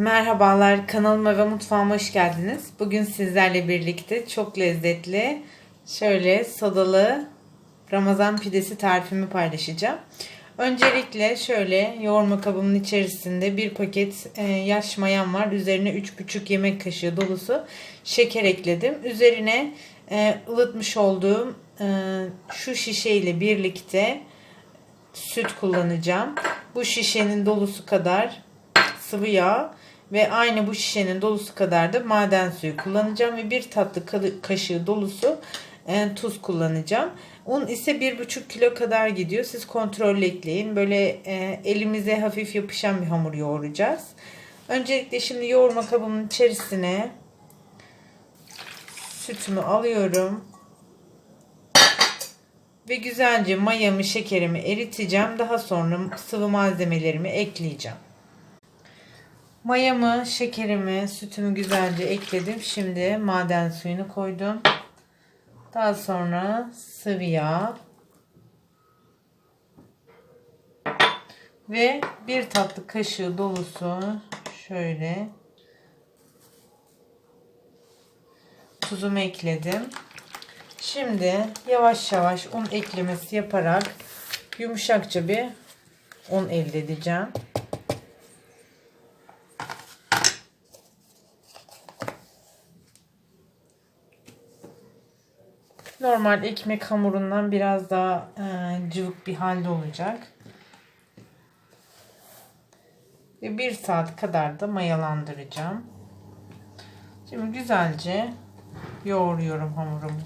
Merhabalar kanalıma ve mutfağıma hoş geldiniz. Bugün sizlerle birlikte çok lezzetli şöyle sodalı Ramazan pidesi tarifimi paylaşacağım. Öncelikle şöyle yoğurma kabımın içerisinde bir paket e, yaş mayam var. Üzerine 3,5 yemek kaşığı dolusu şeker ekledim. Üzerine e, ılıtmış olduğum e, şu şişe ile birlikte süt kullanacağım. Bu şişenin dolusu kadar sıvı yağ ve aynı bu şişenin dolusu kadar da maden suyu kullanacağım ve bir tatlı kaşığı dolusu e, tuz kullanacağım. Un ise 1,5 kilo kadar gidiyor. Siz kontrollü ekleyin. Böyle e, elimize hafif yapışan bir hamur yoğuracağız. Öncelikle şimdi yoğurma kabımın içerisine sütümü alıyorum. Ve güzelce mayamı, şekerimi eriteceğim. Daha sonra sıvı malzemelerimi ekleyeceğim. Mayamı, şekerimi, sütümü güzelce ekledim. Şimdi maden suyunu koydum. Daha sonra sıvı yağ ve bir tatlı kaşığı dolusu şöyle tuzumu ekledim. Şimdi yavaş yavaş un eklemesi yaparak yumuşakça bir un elde edeceğim. Normal ekmek hamurundan biraz daha e, cıvık bir halde olacak. Ve bir saat kadar da mayalandıracağım. Şimdi güzelce yoğuruyorum hamurumu.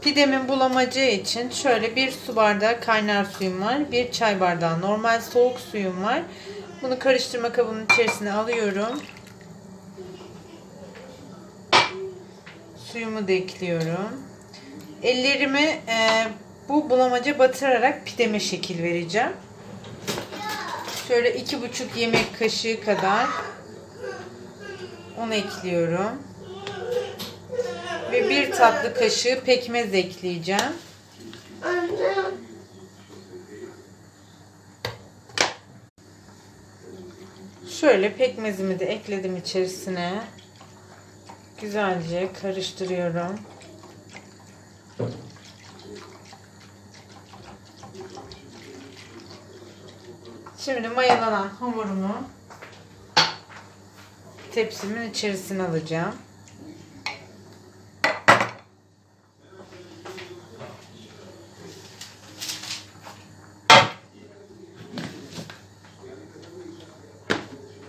Pidemin bulamacağı için şöyle bir su bardağı kaynar suyum var. Bir çay bardağı normal soğuk suyum var. Bunu karıştırma kabının içerisine alıyorum. Suyumu da ekliyorum. Ellerimi e, bu bulamaca batırarak pideme şekil vereceğim. Şöyle iki buçuk yemek kaşığı kadar un ekliyorum. Ve bir tatlı kaşığı pekmez ekleyeceğim. Şöyle pekmezimi de ekledim içerisine. Güzelce karıştırıyorum. Şimdi mayalanan hamurumu tepsimin içerisine alacağım.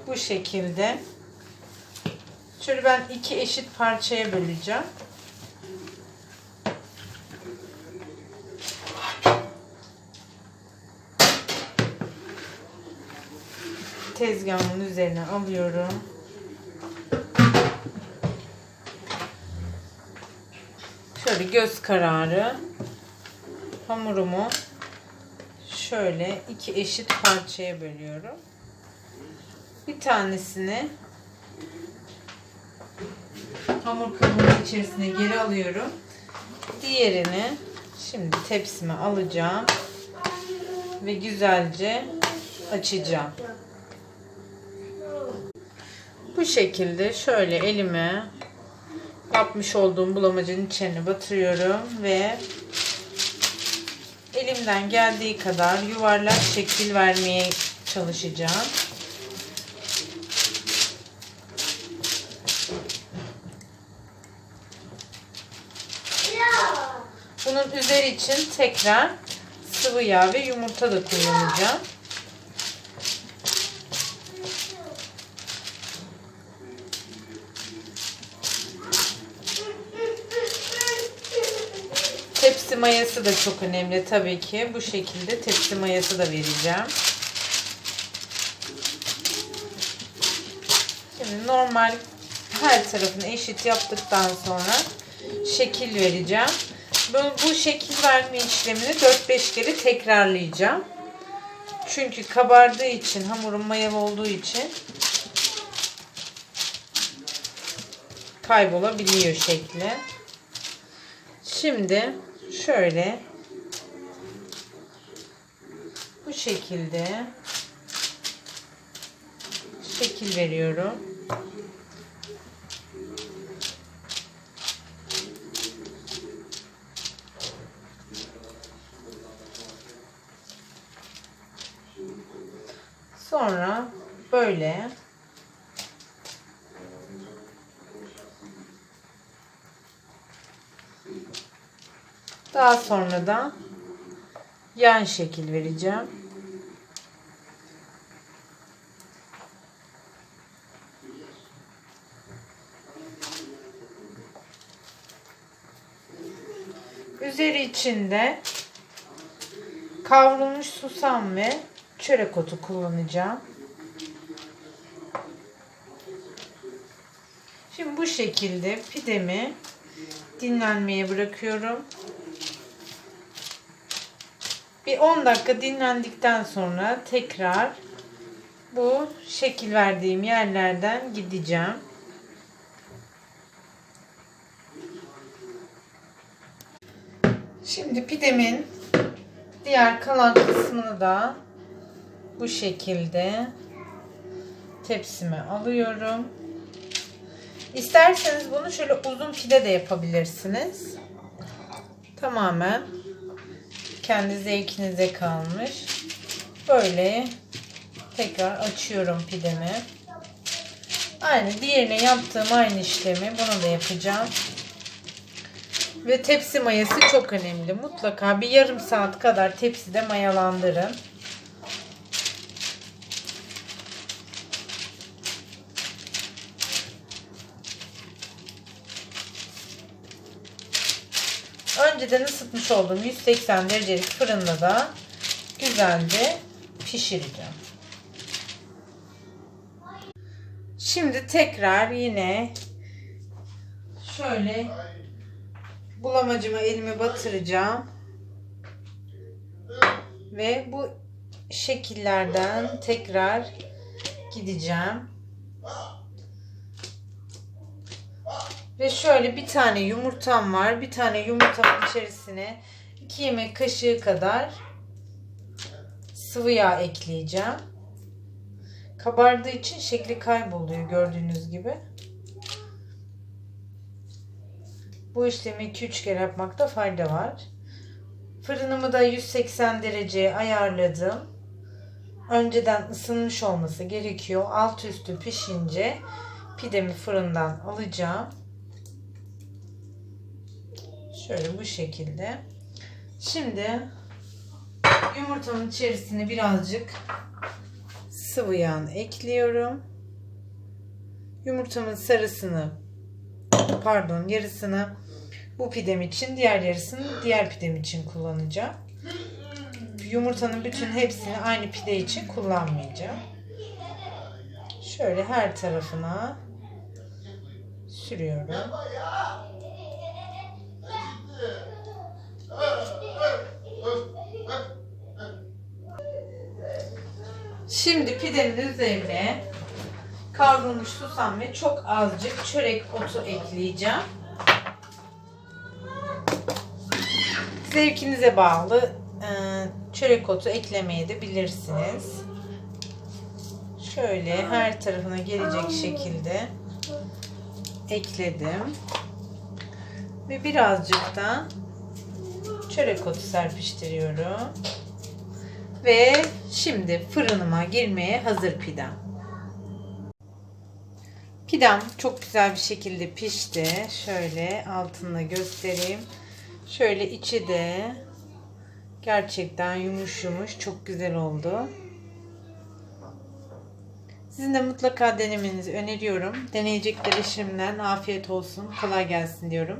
Bu şekilde. Şöyle ben iki eşit parçaya böleceğim. Tezgahımın üzerine alıyorum. Şöyle göz kararı hamurumu şöyle iki eşit parçaya bölüyorum. Bir tanesini hamur kabuğunun içerisine geri alıyorum. Diğerini şimdi tepsime alacağım ve güzelce açacağım. Bu şekilde şöyle elime yapmış olduğum bulamacın içine batırıyorum ve elimden geldiği kadar yuvarlak şekil vermeye çalışacağım. Bunun üzeri için tekrar sıvı yağ ve yumurta da kullanacağım. Tepsi mayası da çok önemli tabii ki. Bu şekilde tepsi mayası da vereceğim. Şimdi normal her tarafını eşit yaptıktan sonra şekil vereceğim. Bu, bu şekil verme işlemini 4-5 kere tekrarlayacağım. Çünkü kabardığı için, hamurun mayalı olduğu için kaybolabiliyor şekli. Şimdi şöyle bu şekilde şekil veriyorum. Sonra böyle daha sonra da yan şekil vereceğim. Üzeri içinde kavrulmuş susam ve çörek otu kullanacağım. Şimdi bu şekilde pidemi dinlenmeye bırakıyorum. Bir 10 dakika dinlendikten sonra tekrar bu şekil verdiğim yerlerden gideceğim. Şimdi pidemin diğer kalan kısmını da bu şekilde tepsime alıyorum. İsterseniz bunu şöyle uzun pide de yapabilirsiniz. Tamamen kendi zevkinize kalmış. Böyle tekrar açıyorum pidemi. Aynı diğerine yaptığım aynı işlemi bunu da yapacağım. Ve tepsi mayası çok önemli. Mutlaka bir yarım saat kadar tepside mayalandırın. Önceden ısıtmış olduğum 180 derecelik fırında da güzelce pişireceğim. Şimdi tekrar yine şöyle bulamacıma elimi batıracağım. Ve bu şekillerden tekrar gideceğim. Ve şöyle bir tane yumurtam var. Bir tane yumurtanın içerisine 2 yemek kaşığı kadar sıvı yağ ekleyeceğim. Kabardığı için şekli kayboluyor gördüğünüz gibi. Bu işlemi 2-3 kere yapmakta fayda var. Fırınımı da 180 dereceye ayarladım. Önceden ısınmış olması gerekiyor. Alt üstü pişince pidemi fırından alacağım. Şöyle bu şekilde. Şimdi yumurtamın içerisine birazcık sıvı yağ ekliyorum. Yumurtamın sarısını pardon yarısını bu pidem için diğer yarısını diğer pidem için kullanacağım. Yumurtanın bütün hepsini aynı pide için kullanmayacağım. Şöyle her tarafına sürüyorum. Şimdi pidenin üzerine kavrulmuş susam ve çok azıcık çörek otu ekleyeceğim. Zevkinize bağlı e, çörek otu eklemeye de bilirsiniz. Şöyle her tarafına gelecek şekilde ekledim. Ve birazcık da çörek otu serpiştiriyorum. Ve şimdi fırınıma girmeye hazır pidem. Pidem çok güzel bir şekilde pişti. Şöyle altını göstereyim. Şöyle içi de gerçekten yumuş yumuş çok güzel oldu. Sizin de mutlaka denemenizi öneriyorum. Deneyecekleri şimdiden afiyet olsun, kolay gelsin diyorum.